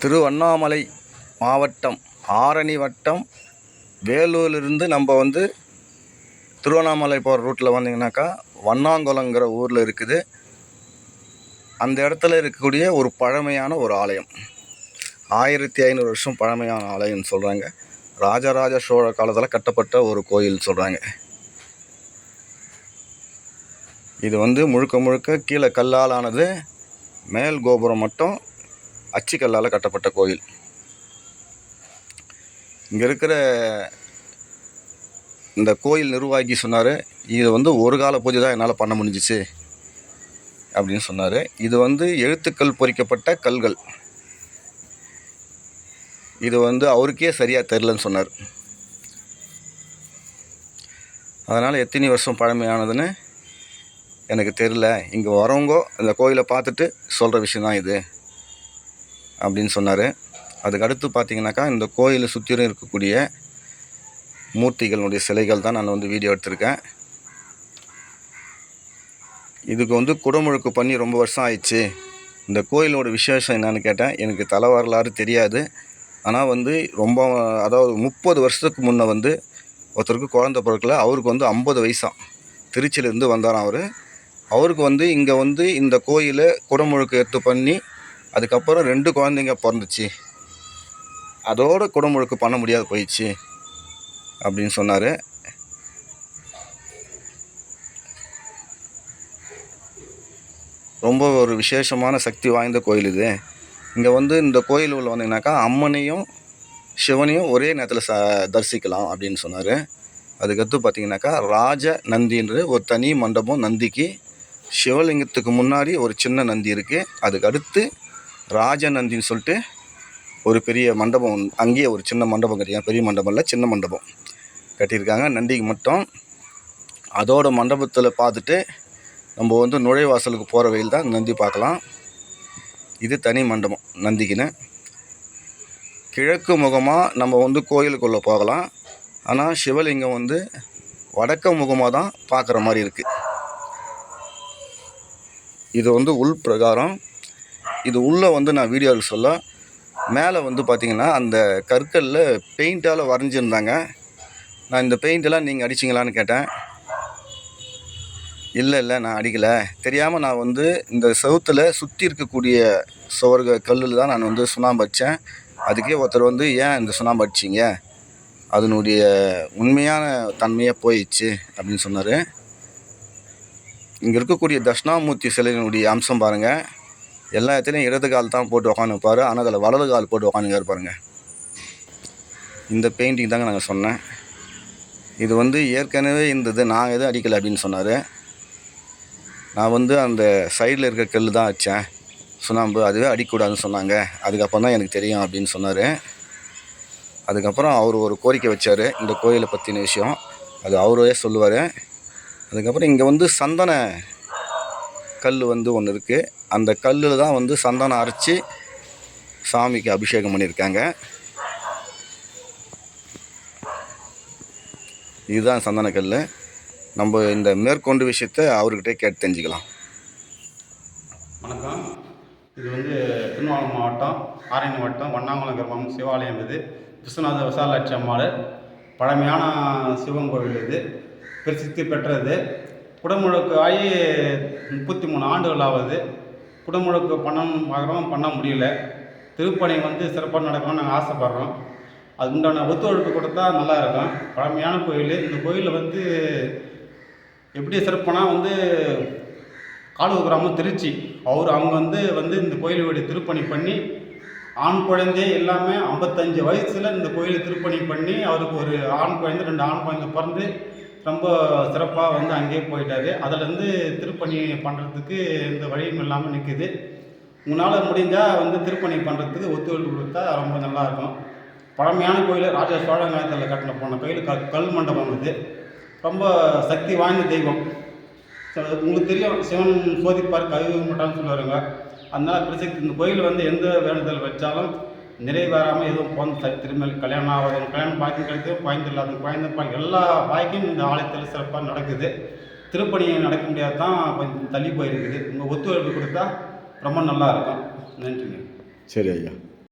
திருவண்ணாமலை மாவட்டம் ஆரணி வட்டம் வேலூர்லேருந்து நம்ம வந்து திருவண்ணாமலை போகிற ரூட்டில் வந்தீங்கன்னாக்கா வண்ணாங்குளங்கிற ஊரில் இருக்குது. அந்த இடத்துல இருக்கக்கூடிய ஒரு பழமையான ஒரு ஆலயம். ஆயிரத்தி ஐநூறு வருஷம் பழமையான ஆலயம்னு சொல்கிறாங்க ராஜராஜ சோழ காலத்தில் கட்டப்பட்ட ஒரு கோயில் சொல்கிறாங்க இது வந்து முழுக்க முழுக்க கீழே கல்லால் ஆனது மேல் கோபுரம் மட்டும் அச்சு கல்லால் கட்டப்பட்ட கோயில். இங்கே இருக்கிற இந்த கோயில் நிர்வாகி சொன்னார் இது வந்து ஒரு கால பூஜை தான் என்னால் பண்ண முடிஞ்சிச்சு அப்படின்னு சொன்னார். இது வந்து எழுத்துக்கள் பொறிக்கப்பட்ட கல்கள். இது வந்து அவருக்கே சரியாக தெரிலன்னு சொன்னார். அதனால் எத்தனை வருஷம் பழமையானதுன்னு எனக்கு தெரில இங்கே வரவங்கோ இந்த கோயிலை பார்த்துட்டு சொல்கிற விஷயந்தான் இது. அப்படின்னு சொன்னார். அதுக்கு அடுத்து பார்த்தீங்கன்னாக்கா இந்த கோயிலை சுற்றிலும் இருக்கக்கூடிய மூர்த்திகளுடைய சிலைகள் தான் நான் வந்து வீடியோ எடுத்திருக்கேன். இதுக்கு வந்து குடமுழுக்கு பண்ணி ரொம்ப வருஷம் ஆயிடுச்சு. இந்த கோயிலோட விசேஷம் என்னன்னு கேட்டேன். எனக்கு தலை வரலாறு தெரியாது. ஆனால் வந்து ரொம்ப அதாவது முப்பது வருஷத்துக்கு முன்னே வந்து ஒருத்தருக்கு குழந்த பிறக்கல. அவருக்கு வந்து ஐம்பது வயசாம் திருச்சியிலேருந்து வந்தாராம் அவர். அவருக்கு வந்து இங்கே வந்து இந்த கோயிலை குடமுழுக்கு எடுத்து பண்ணி அதுக்கப்புறம் ரெண்டு குழந்தைங்க பிறந்துச்சு. அதோட குடமுழுக்கு பண்ண முடியாது போயிடுச்சு அப்படின்னு சொன்னார். ரொம்ப ஒரு விசேஷமான சக்தி வாய்ந்த கோயில் இது. இங்கே வந்து இந்த கோயில் உள்ள வந்தீங்கன்னாக்கா அம்மனையும் சிவனையும் ஒரே நேரத்தில் ச தரிசிக்கலாம் அப்படின்னு சொன்னார். அதுக்கடுத்து பார்த்தீங்கன்னாக்கா ராஜ நந்தின்ற ஒரு தனி மண்டபம் நந்திக்கு சிவலிங்கத்துக்கு முன்னாடி ஒரு சின்ன நந்தி இருக்குது அதுக்கு அடுத்து ராஜநந்தின்னு சொல்லிட்டு ஒரு பெரிய மண்டபம் அங்கேயே ஒரு சின்ன மண்டபம் கட்டியிருக்காங்க. பெரிய மண்டபம் இல்லை சின்ன மண்டபம் கட்டியிருக்காங்க. நந்திக்கு மட்டும் அதோட மண்டபத்தில் பார்த்துட்டு நம்ம வந்து நுழைவாசலுக்கு போகிற வெயில் தான் நந்தி பார்க்கலாம். இது தனி மண்டபம் நந்திக்குன்னு. கிழக்கு முகமாக நம்ம வந்து கோயிலுக்குள்ளே போகலாம். ஆனால் சிவலிங்கம் வந்து வடக்கு முகமாக தான் பார்க்குற மாதிரி இருக்குது இது வந்து உள் பிரகாரம். இது உள்ளே வந்து நான் வீடியோவில் சொல்ல மேலே வந்து பார்த்திங்கன்னா அந்த கற்களில் பெயிண்டால் வரைஞ்சிருந்தாங்க. நான் இந்த பெயிண்டெல்லாம் நீங்கள் அடிச்சிங்களான்னு கேட்டேன். இல்லை இல்லை நான் அடிக்கலை. தெரியாமல் நான் வந்து இந்த செவுத்தில் சுற்றி இருக்கக்கூடிய சுவர்கள் கல்லில் தான் நான் வந்து சுண்ணாம்பு அடித்தேன் அதுக்கே ஒருத்தர் வந்து ஏன் இந்த சுண்ணாம்பு அடிச்சிங்க? அதனுடைய உண்மையான தன்மையாக போயிடுச்சு அப்படின்னு சொன்னார். இங்கே இருக்கக்கூடிய தட்சிணாமூர்த்தி சிலையினுடைய அம்சம் பாருங்கள் எல்லா இடத்துலையும் இடது கால் தான் போட்டு உக்காந்துப்பார். ஆனால் அதில் வலது கால் போட்டு உக்காந்துங்க பாருங்கள் இந்த பெயிண்டிங் தாங்க நாங்கள் சொன்னேன். இது வந்து ஏற்கனவே இருந்தது. நான் எதுவும் அடிக்கலை அப்படின்னு சொன்னார். நான் வந்து அந்த சைடில் இருக்க கல் தான் வச்சேன் சுண்ணாம்பு அதுவே அடிக்கக்கூடாதுன்னு சொன்னாங்க. அதுக்கப்புறம் தான் எனக்கு தெரியும் அப்படின்னு சொன்னார். அதுக்கப்புறம் அவர் ஒரு கோரிக்கை வச்சார். இந்த கோயிலை பற்றின விஷயம். அது அவரே சொல்லுவார். அதுக்கப்புறம் இங்கே வந்து சந்தன கல் வந்து ஒன்று இருக்குது அந்த கல்லில் தான் வந்து சந்தனம் அரைச்சி சாமிக்கு அபிஷேகம் பண்ணியிருக்காங்க. இதுதான் சந்தன கல் நம்ம இந்த மேற்கொண்டு விஷயத்த அவர்கிட்டே கேட்டு தெரிஞ்சுக்கலாம். வணக்கம். இது வந்து திருவண்ணாமலை மாவட்டம் ஆரணி வட்டம் வண்ணாங்குளம் கிராமம் சிவாலயம் இது. விஸ்வநாத விசாலாட்சி அம்மாள். பழமையான சிவன் கோவில் இது. பிரசித்தி பெற்றது. குடமுழுக்கு ஆகி முப்பத்தி மூணு ஆண்டுகள் ஆகுது குடமுழுக்கு பண்ணணும் பார்க்குறோம் பண்ண முடியல. திருப்பணி வந்து சிறப்பாக நடக்கணும்னு நாங்கள் ஆசைப்பட்றோம். அது உண்டான ஒத்துழைப்பு கொடுத்தா நல்லா இருக்கும். பழமையான கோயில். இந்த கோயிலில் வந்து எப்படி சிறப்புனா வந்து காலூர் கிராமம் திருச்சி. அவர் அவங்க வந்து வந்து இந்த கோயிலுடைய திருப்பணி பண்ணி ஆண் குழந்தை எல்லாமே ஐம்பத்தஞ்சு வயசில் இந்த கோயிலை திருப்பணி பண்ணி அவருக்கு ஒரு ஆண் குழந்தை ரெண்டு ஆண் குழந்தை பிறந்து ரொம்ப சிறப்பாக வந்து அங்கேயே போயிட்டாரு. அதுலேருந்து திருப்பணி பண்ணுறதுக்கு எந்த வழியும் இல்லாமல் நிற்குது உங்களால் முடிஞ்சால் வந்து திருப்பணி பண்ணுறதுக்கு ஒத்துழைப்பு கொடுத்தா ரொம்ப நல்லாயிருக்கும் பழமையான கோயில் ராஜா சோழ காலத்தில் கட்டின போன கோயில் க கல் மண்டபம் இது ரொம்ப சக்தி வாய்ந்த தெய்வம். உங்களுக்கு தெரியும் சிவன் சோதிப்பார் கவி மாட்டான்னு சொல்லுவாருங்க. அதனால் பிரசித்தி இந்த கோயில் வந்து எந்த வேண்டுதல் வச்சாலும் நிறைவேறாமல் எதுவும் போன சரி திரும்ப கல்யாணம் ஆகும் கல்யாணம் பாக்கியம் கிடைக்கும் குழந்தை இல்லாத குழந்தை பாக்கியம் எல்லா பாக்கியம் இந்த ஆலயத்தில் சிறப்பாக நடக்குது. திருப்பணி நடக்க முடியாது தான் கொஞ்சம் தள்ளி போயிருக்குது. உங்கள் ஒத்துழைப்பு கொடுத்தா ரொம்ப நல்லா இருக்கும். நன்றிங்க. சரி ஐயா.